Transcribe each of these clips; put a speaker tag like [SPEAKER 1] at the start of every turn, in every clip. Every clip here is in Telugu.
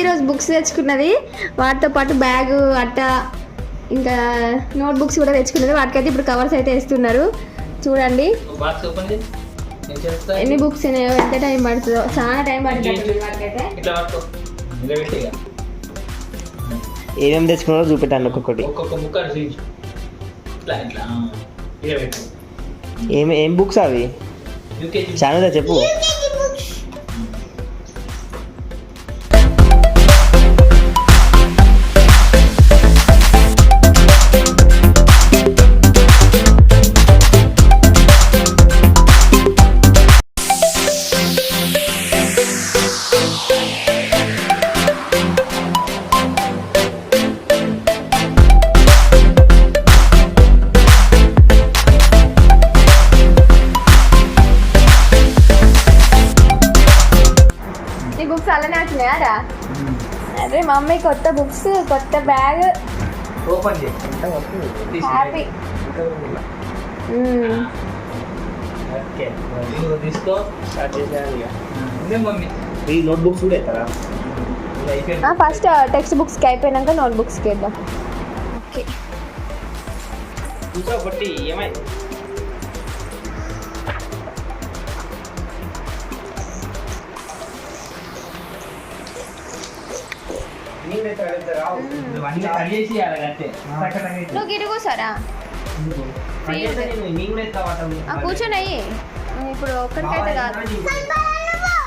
[SPEAKER 1] ఈరోజు బుక్స్ తెచ్చుకున్నది. వాటితో పాటు బ్యాగ్ అట్ట ఇంకా నోట్ బుక్స్ కూడా తెచ్చుకున్నది వాటికైతే ఇప్పుడు కవర్స్ అయితే వేస్తున్నారు. చూడండి. ఎన్ని బుక్స్ ఉన్నాయో ఎంత టైం పడుతుందో. చాలా టైం పడుతుంది వాటికైతే.
[SPEAKER 2] ఏమేమి తెచ్చుకున్నారో చూపెట్టాను ఒక్కొక్కటి. ఏం ఏం బుక్స్ అవి? చాలా చెప్పు.
[SPEAKER 1] బుక్స్ అలానే వచ్చినాయా రా అరే మమ్మీ కొత్త బుక్స్ కొత్త బ్యాగ్.
[SPEAKER 3] ఓపెన్ చేయి.
[SPEAKER 1] హ్యాపీ
[SPEAKER 3] ఇదిగో తీసుకో. స్టార్ట్ చేసేయాలి మమ్మీ.
[SPEAKER 2] ఈ నోట్ బుక్స్ కూడా అవుతారా
[SPEAKER 3] ఇది అయిపోయింది.
[SPEAKER 1] ఫస్ట్ టెక్స్ట్ బుక్స్కి అయిపోయినాక నోట్ బుక్స్కి వేద్దాం ఓకే
[SPEAKER 2] కూర్చో బట్టి ఏమై
[SPEAKER 1] నువ్వు కూర్చోరా. ఆ, కూర్చొని అయ్యి ఇప్పుడు ఒక్కరికైతే కాదు.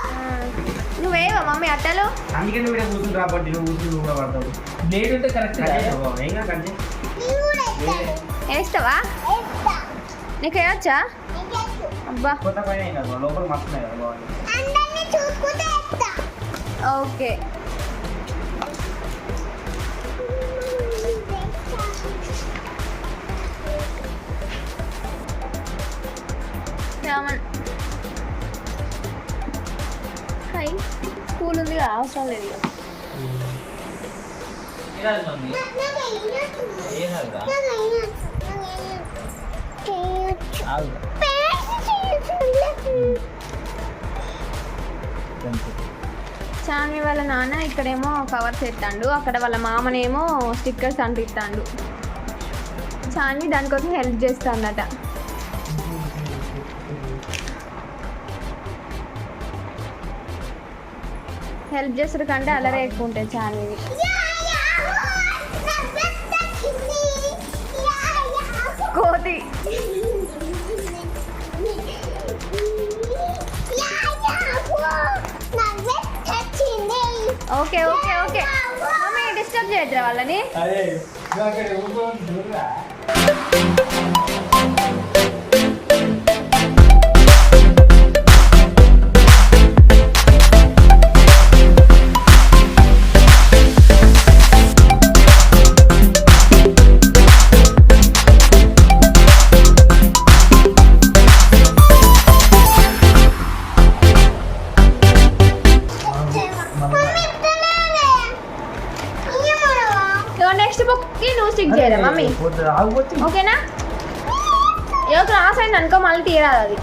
[SPEAKER 1] ఆ, నువ్వేవా మమ్మీ అట్టలు?
[SPEAKER 2] అందుకే నువ్వు ఇక్కడ కూర్చుని రాబట్టి నువ్వు కూర్చుని నువ్వు కూడా పడతావు
[SPEAKER 3] బ్లేడ్ ఉంటే కరెక్ట్
[SPEAKER 2] ఏం కాదు కట్ చేయి.
[SPEAKER 1] వేస్తావా? నీకు వేయచ్చా? అబ్బా.
[SPEAKER 2] కొత్త పైన లోపల కదా
[SPEAKER 1] ఓకే. సెవెన్. హై స్కూల్ ఉంది కదా అవసరం లేదు ఇక. వాళ్ళ నాన్న ఇక్కడేమో కవర్స్ ఎత్తాండు అక్కడ వాళ్ళ మామనేమో స్టిక్కర్స్ అంటిస్తాడు. చాన్వి దానికోసం హెల్ప్ చేస్తాడట. హెల్ప్ చేస్తారు కంటే అలరే ఎక్కువ ఉంటాయి చాన్వివి కోతి. Okay okay okay. Mummy disturb చేయద్దురా వాళ్ళని? స్టిక్ చేయరా మమ్మీ? ఓకేనా? ఏదో క్రాస్ అయింది అనుకో మళ్ళీ తీరాదు అది.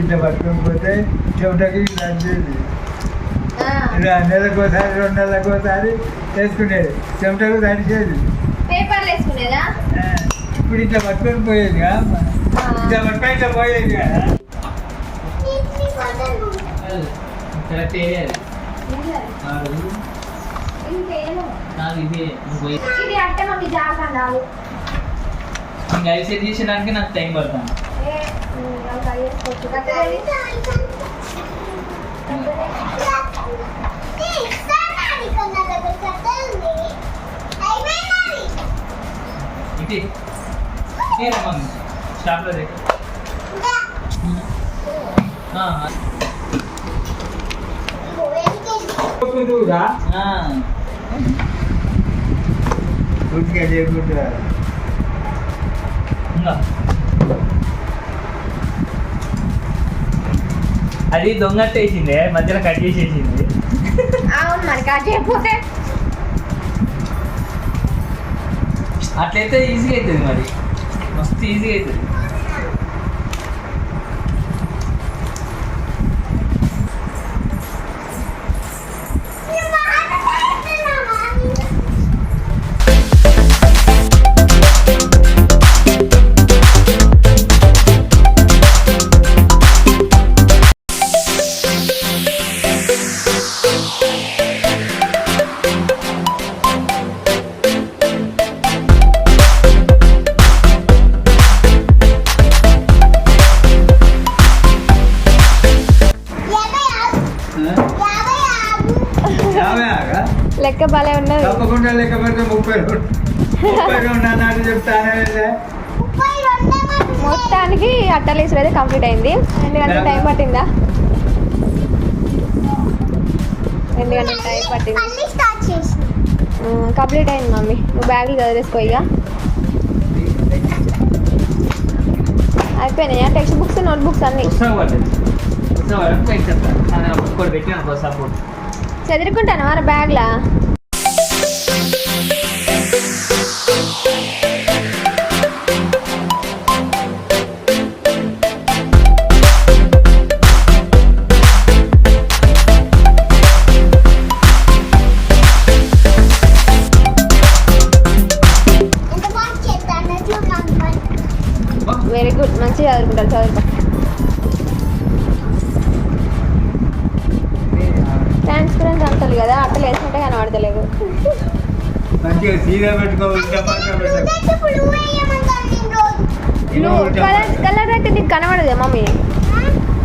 [SPEAKER 4] ఇట్లా పట్టుకొని పోతే రెండు నెలలకు ఒకసారి వేసుకునేది. చెమటకు తడిచేది.
[SPEAKER 1] పేపర్లు వేసుకునేదా?
[SPEAKER 4] ఆ, ఇప్పుడు ఇట్లా పట్టుకొని పోయేది. ఇట్లా పట్టుకొని ఇట్లా పోయేది
[SPEAKER 3] ఇంకా అవి సెట్ చేసేదానికి నాకు టైం పడుతుంది. ఇది స్టాప్లో రేట్
[SPEAKER 4] కొట్టుకుంటురా గుడ్గా చేయకుండా
[SPEAKER 3] అది దొంగట్టు వేసిందే మధ్యలో కట్ చేసేసింది.
[SPEAKER 1] అవును మరి కట్ చేయకపోతే?
[SPEAKER 3] అట్లయితే ఈజీగా అవుతుంది మరి. మస్తు ఈజీగా అవుతుంది
[SPEAKER 1] లెక్క భలే ఉన్నది.
[SPEAKER 4] తప్పకుండా లెక్క పెడితే ముప్పై ముప్పై రెండు అన్నట్టు చెప్తానే
[SPEAKER 1] మొత్తానికి అట్టలేసుడు అయితే కంప్లీట్ అయింది. రెండు గంటల టైం పట్టిందా? రెండు గంటల టైం పట్టింది కంప్లీట్ అయింది మమ్మీ. నువ్వు బ్యాగులు చదివేసుకో ఇక. అయిపోయినాయా? టెక్స్ట్ బుక్స్ నోట్ బుక్స్ అన్ని చదువుకుంటాను మరి బ్యాగ్లా వెరీ గుడ్ మంచిగా చదువుకుంటారు చదువుకో అట్టలు వేసుకుంటే కనబడతలేదు కలర్ కలర్ అయితే నీకు కనబడదు మమ్మీ?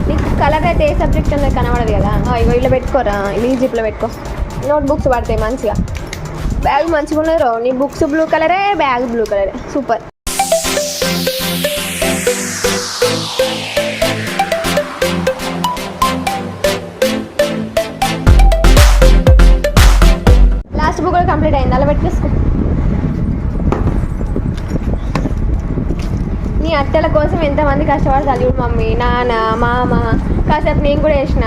[SPEAKER 1] నీకు కలర్ అయితే ఏ సబ్జెక్ట్ అనేది కనబడదు కదా? ఇగో ఇలా పెట్టుకోరా ఈ జిప్లో పెట్టుకో. నోట్ బుక్స్ పడతాయి మంచిగా. బ్యాగ్ మంచిగా ఉన్నది రో నీ బుక్స్ బ్లూ కలరే బ్యాగ్ బ్లూ కలరే సూపర్ నీ అత్తల కోసం ఎంతమంది కష్టపడతారు చూడు మమ్మీ నాన్న మామ కాసేపు నేను కూడా వేసిన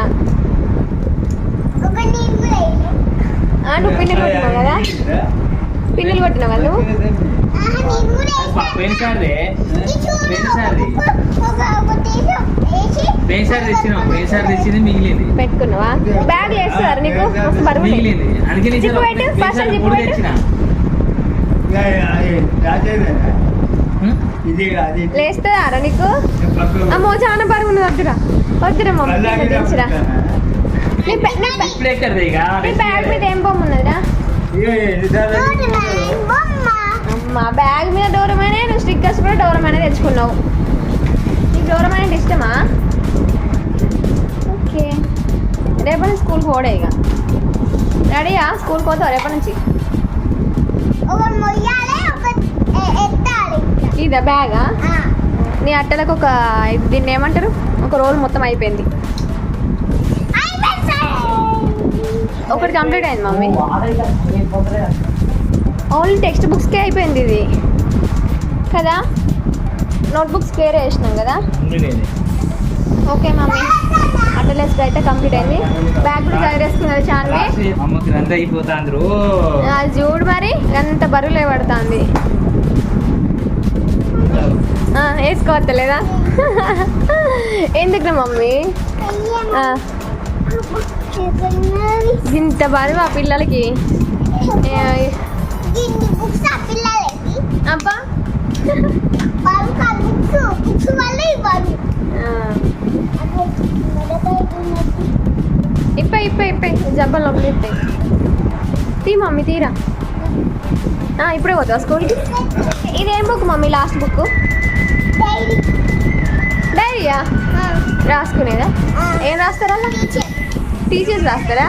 [SPEAKER 1] ఆ, నువ్వు పిన్నులు కొట్టినావు కదా? పిన్నులు కొట్టినావు? కదా పెట్టుకున్నావా? బ్యాగ్ వేస్తారు నీకు? మస్తు బరువు జిప్పు పెట్టు, ఫస్ట్ జిప్పు
[SPEAKER 3] మూడు
[SPEAKER 1] పెట్టు.
[SPEAKER 3] తెచ్చిన
[SPEAKER 4] యా, యా, అది. రాజేదేనా?
[SPEAKER 3] హ్మ్?
[SPEAKER 4] ఇది అది
[SPEAKER 1] లేస్తుందా నీకు. అమ్మో చాలా బరువు ఉన్నది వద్దురా. వద్దురా మమ్మీ తెచ్చిరా? నీ బ్యాగ్ మీద ఏం బొమ్మ ఉన్నదిరా? అమ్మా బ్యాగ్ మీద డోరమైన నువ్వు స్టిక్కర్స్ కూడా డోరమైన తెచ్చుకున్నావు. నీకు డోరమైన అంటే ఇష్టమా? ఓకే. రేపటి నుంచి స్కూల్కి పోడే ఇక. రెడీయా? స్కూల్కి పోతావు రేపటి నుంచి? ఇదా బ్యాగా? నీ అట్టలకు ఒక దీన్ని ఏమంటారు? ఒక రోల్ మొత్తం అయిపోయింది. ఒకటి కంప్లీట్ అయింది మమ్మీ. ఓన్లీ టెక్స్ట్ బుక్స్కే అయిపోయింది ఇది. కదా? నోట్ బుక్స్ వేరే వేసినాం కదా. Okay mummy. అటలెస్ అయితే కంప్లీట్ అయింది. బ్యాగ్ కూడా చదివేసుకున్నది చాన్వి. అది చూడు మరి ఎంత బరువులే పడుతుంది వేసుకోవచ్చలేదా ఎందుకు మమ్మీ? ఇంత బరువు ఆ పిల్లలకి? అబ్బా. ఇప్ప ఇప్ప ఇప్ప. జబ్బలు లోపల ఇప్పాయి తీ మమ్మీ తీరా. ఇప్పుడే పోతావా స్కూల్కి? ఇదేం బుక్ మమ్మీ లాస్ట్ బుక్ డైరీయా? రాసుకునేదా? ఏం రాస్తారా టీచర్స్ రాస్తారా?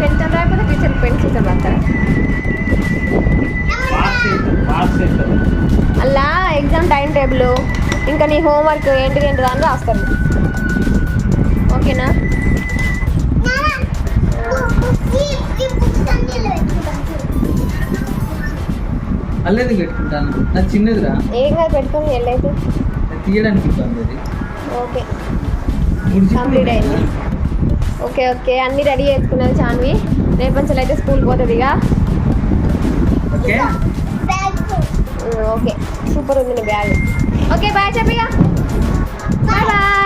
[SPEAKER 1] పెన్తో రాకపోతే టీచర్ పెన్సిల్తో రాస్తారా. అలా ఎగ్జామ్ టైం టేబుల్ ఇంకా నీ హోంవర్క్ ఏంటిది ఏంటిది అని రాస్తారు. ఓకేనా?
[SPEAKER 3] అల్లేది పెట్టుకుంటాను. నాకు చిన్నదిరా.
[SPEAKER 1] ఏం కాదు పెట్టుకొని వెళ్ళైతే
[SPEAKER 3] అది తీయడానికి ఇబ్బంది అది.
[SPEAKER 1] ఓకే.
[SPEAKER 3] మూడు
[SPEAKER 1] కంప్లీట్ అయింది. Okay okay. అన్నీ రెడీ చేసుకున్నది చాన్వి రేపు నుంచి అయితే స్కూల్ పోతుంది ఇక.
[SPEAKER 5] ఓకే?
[SPEAKER 1] ఓకే. సూపర్ ఉంది నీ బ్యాగ్. ఓకే బాయ్ చెప్పిగా బాయ్ బాయ్